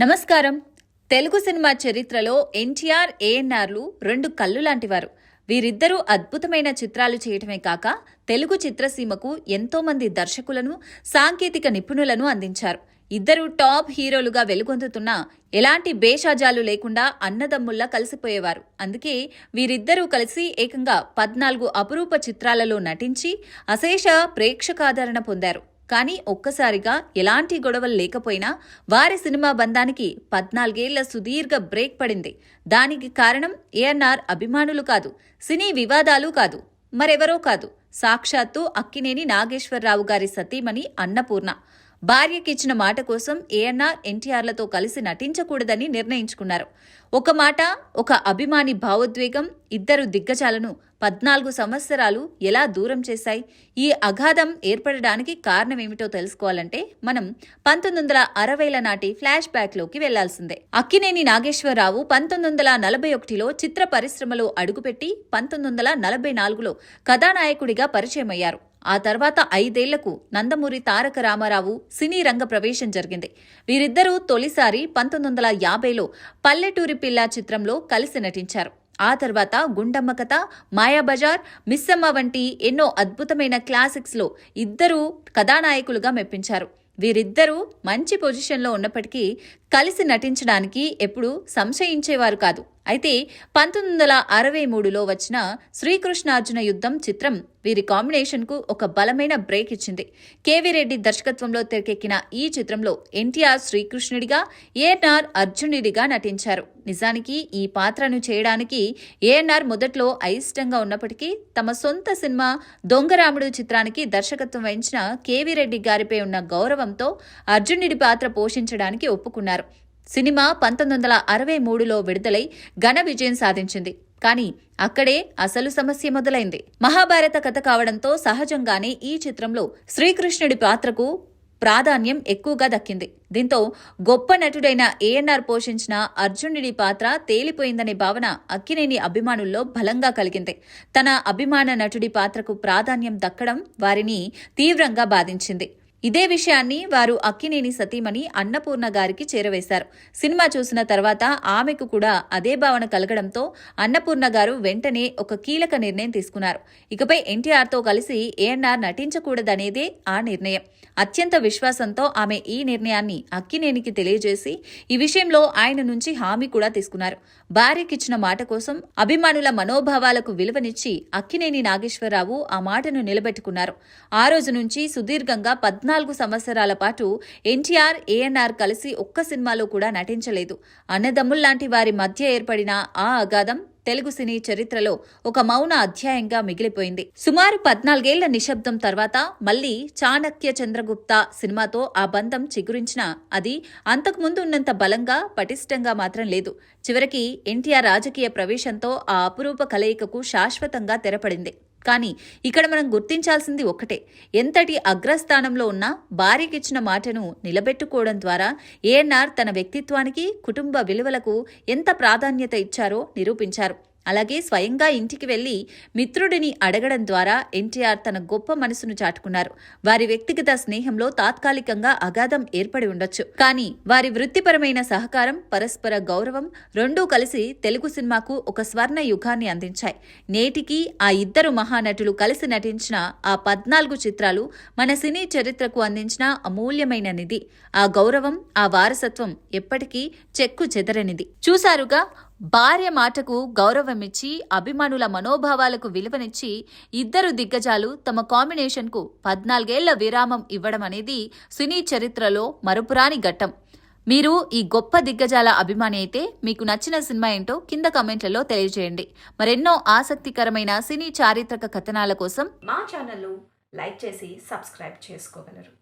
నమస్కారం. తెలుగు సినిమా చరిత్రలో ఎన్టీఆర్ ఏఎన్ఆర్లు రెండు కళ్ళు లాంటివారు. వీరిద్దరూ అద్భుతమైన చిత్రాలు చేయటమే కాక తెలుగు చిత్రసీమకు ఎంతోమంది దర్శకులను సాంకేతిక నిపుణులను అందించారు. ఇద్దరు టాప్ హీరోలుగా వెలుగొందుతున్న ఎలాంటి బేషాజాలు లేకుండా అన్నదమ్ముల్లా కలిసిపోయేవారు. అందుకే వీరిద్దరూ కలిసి ఏకంగా పద్నాలుగు అపురూప చిత్రాలలో నటించి అశేష ప్రేక్షకాదరణ పొందారు. కానీ ఒక్కసారిగా ఎలాంటి గొడవలు లేకపోయినా వారి సినిమా బంధానికి పద్నాలుగేళ్ళ సుదీర్ఘ బ్రేక్ పడింది. దానికి కారణం ఏఎన్ఆర్ అభిమానులు కాదు సినీ వివాదాలు కాదు మరెవరో కాదు. సాక్షాత్తు అక్కినేని నాగేశ్వరరావు గారి సతీమణి అన్నపూర్ణ. భార్యకిచ్చిన మాట కోసం ఏఎన్ఆర్ ఎన్టీఆర్లతో కలిసి నటించకూడదని నిర్ణయించుకున్నారు. ఒక మాట ఒక అభిమాని భావోద్వేగం ఇద్దరు దిగ్గజాలను పద్నాలుగు సంవత్సరాలు ఎలా దూరం చేశాయి ఈ అగాధం ఏర్పడడానికి కారణమేమిటో తెలుసుకోవాలంటే మనం పంతొమ్మిది వందల అరవైల నాటి ఫ్లాష్ బ్యాక్లోకి వెళ్ళాల్సిందే. అక్కినేని నాగేశ్వరరావు పంతొమ్మిది వందల నలభై ఒకటిలో చిత్ర పరిశ్రమలో అడుగుపెట్టి పంతొమ్మిది వందల నలభై నాలుగులో కథానాయకుడిగా పరిచయమయ్యారు. ఆ తర్వాత ఐదేళ్ళకు నందమూరి తారక రామారావు సినీ రంగ ప్రవేశం జరిగింది. వీరిద్దరూ తొలిసారి పంతొమ్మిది వందల యాభైలో పల్లెటూరి పిల్ల చిత్రంలో కలిసి నటించారు. ఆ తర్వాత గుండమ్మ కథ మాయాబజార్ మిస్సమ్మ వంటి ఎన్నో అద్భుతమైన క్లాసిక్స్లో ఇద్దరూ కథానాయకులుగా మెప్పించారు. వీరిద్దరూ మంచి పొజిషన్లో ఉన్నప్పటికీ కలిసి నటించడానికి ఎప్పుడూ సంశయించేవారు కాదు. అయితే పంతొమ్మిది వందల అరవై మూడులో వచ్చిన శ్రీకృష్ణార్జున యుద్ధం చిత్రం వీరి కాంబినేషన్కు ఒక బలమైన బ్రేక్ ఇచ్చింది. కేవీ రెడ్డి దర్శకత్వంలో తెరకెక్కిన ఈ చిత్రంలో ఎన్టీఆర్ శ్రీకృష్ణుడిగా ఏఎన్ఆర్ అర్జునుడిగా నటించారు. నిజానికి ఈ పాత్రను చేయడానికి ఏఎన్ఆర్ మొదట్లో అయిష్టంగా ఉన్నప్పటికీ తమ సొంత సినిమా దొంగరాముడు చిత్రానికి దర్శకత్వం వహించిన కేవీ రెడ్డి గారిపై ఉన్న గౌరవంతో అర్జునుడి పాత్ర పోషించడానికి ఒప్పుకున్నారు. సినిమా పంతొమ్మిది వందల అరవై మూడులో విడుదలై ఘన విజయం సాధించింది. కానీ అక్కడే అసలు సమస్య మొదలైంది. మహాభారత కథ కావడంతో సహజంగానే ఈ చిత్రంలో శ్రీకృష్ణుడి పాత్రకు ప్రాధాన్యం ఎక్కువగా దక్కింది. దీంతో గొప్ప నటుడైన ఏఎన్ఆర్ పోషించిన అర్జునుడి పాత్ర తేలిపోయిందనే భావన అక్కినేని అభిమానుల్లో బలంగా కలిగింది. తన అభిమాన నటుడి పాత్రకు ప్రాధాన్యం దక్కడం వారిని తీవ్రంగా బాధించింది. ఇదే విషయాన్ని వారు అక్కినేని సతీమణి అన్నపూర్ణ గారికి చేరవేశారు. సినిమా చూసిన తర్వాత ఆమెకు కూడా అదే భావన కలగడంతో అన్నపూర్ణ గారు వెంటనే ఒక కీలక నిర్ణయం తీసుకున్నారు. ఇకపై ఎన్టీఆర్తో కలిసి ఏఎన్ఆర్ నటించకూడదనేదే ఆ నిర్ణయం. అత్యంత విశ్వాసంతో ఆమె ఈ నిర్ణయాన్ని అక్కినేనికి తెలియజేసి ఈ విషయంలో ఆయన నుంచి హామీ కూడా తీసుకున్నారు. భార్యకిచ్చిన మాట కోసం అభిమానుల మనోభావాలకు విలువనిచ్చి అక్కినేని నాగేశ్వరరావు ఆ మాటను నిలబెట్టుకున్నారు. ఆ రోజు నుంచి సుదీర్ఘంగా పద్నాలుగు సంవత్సరాల పాటు ఎన్టీఆర్ ఏఎన్ఆర్ కలిసి ఒక్క సినిమాలో కూడా నటించలేదు. అన్నదమ్ముల్లాంటి వారి మధ్య ఏర్పడిన ఆ అగాధం తెలుగు సినీ చరిత్రలో ఒక మౌన అధ్యాయంగా మిగిలిపోయింది. సుమారు పద్నాలుగేళ్ళ నిశ్శబ్దం తర్వాత మళ్ళీ చాణక్య చంద్రగుప్త సినిమాతో ఆ బంధం చిగురించిన అది అంతకుముందు ఉన్నంత బలంగా పటిష్టంగా మాత్రం లేదు. చివరికి ఎన్టీఆర్ రాజకీయ ప్రవేశంతో ఆ అపురూప కలయికకు శాశ్వతంగా తెరపడింది. కానీ ఇక్కడ మనం గుర్తించాల్సింది ఒక్కటే ఎంతటి అగ్రస్థానంలో ఉన్నా భార్యకిచ్చిన మాటను నిలబెట్టుకోవడం ద్వారా ఏఎన్ఆర్ తన వ్యక్తిత్వానికి కుటుంబ విలువలకు ఎంత ప్రాధాన్యత ఇచ్చారో నిరూపించారు. అలాగే స్వయంగా ఇంటికి వెళ్ళి మిత్రుడిని అడగడం ద్వారా ఎన్టీఆర్ తన గొప్ప మనసును చాటుకున్నారు. వారి వ్యక్తిగత స్నేహంలో తాత్కాలికంగా అగాధం ఏర్పడి ఉండొచ్చు. కానీ వారి వృత్తిపరమైన సహకారం పరస్పర గౌరవం రెండూ కలిసి తెలుగు సినిమాకు ఒక స్వర్ణ యుగాన్ని అందించాయి. నేటికి ఆ ఇద్దరు మహానటులు కలిసి నటించిన ఆ పద్నాలుగు చిత్రాలు మన సినీ చరిత్రకు అందించిన అమూల్యమైన నిధి. ఆ గౌరవం ఆ వారసత్వం ఎప్పటికీ చెక్కు చెదరనిది. చూశారుగా భార్య మాటకు గౌరవమిచ్చి అభిమానుల మనోభావాలకు విలువనిచ్చి ఇద్దరు దిగ్గజాలు తమ కాంబినేషన్కు పద్నాలుగేళ్ళ విరామం ఇవ్వడం అనేది సినీ చరిత్రలో మరుపురాని ఘట్టం. మీరు ఈ గొప్ప దిగ్గజాల అభిమాని అయితే మీకు నచ్చిన సినిమా ఏంటో కింద కమెంట్లలో తెలియజేయండి. మరెన్నో ఆసక్తికరమైన సినీ చారిత్రక కథనాల కోసం మా ఛానల్ను లైక్ చేసి సబ్స్క్రైబ్ చేసుకోగలరు.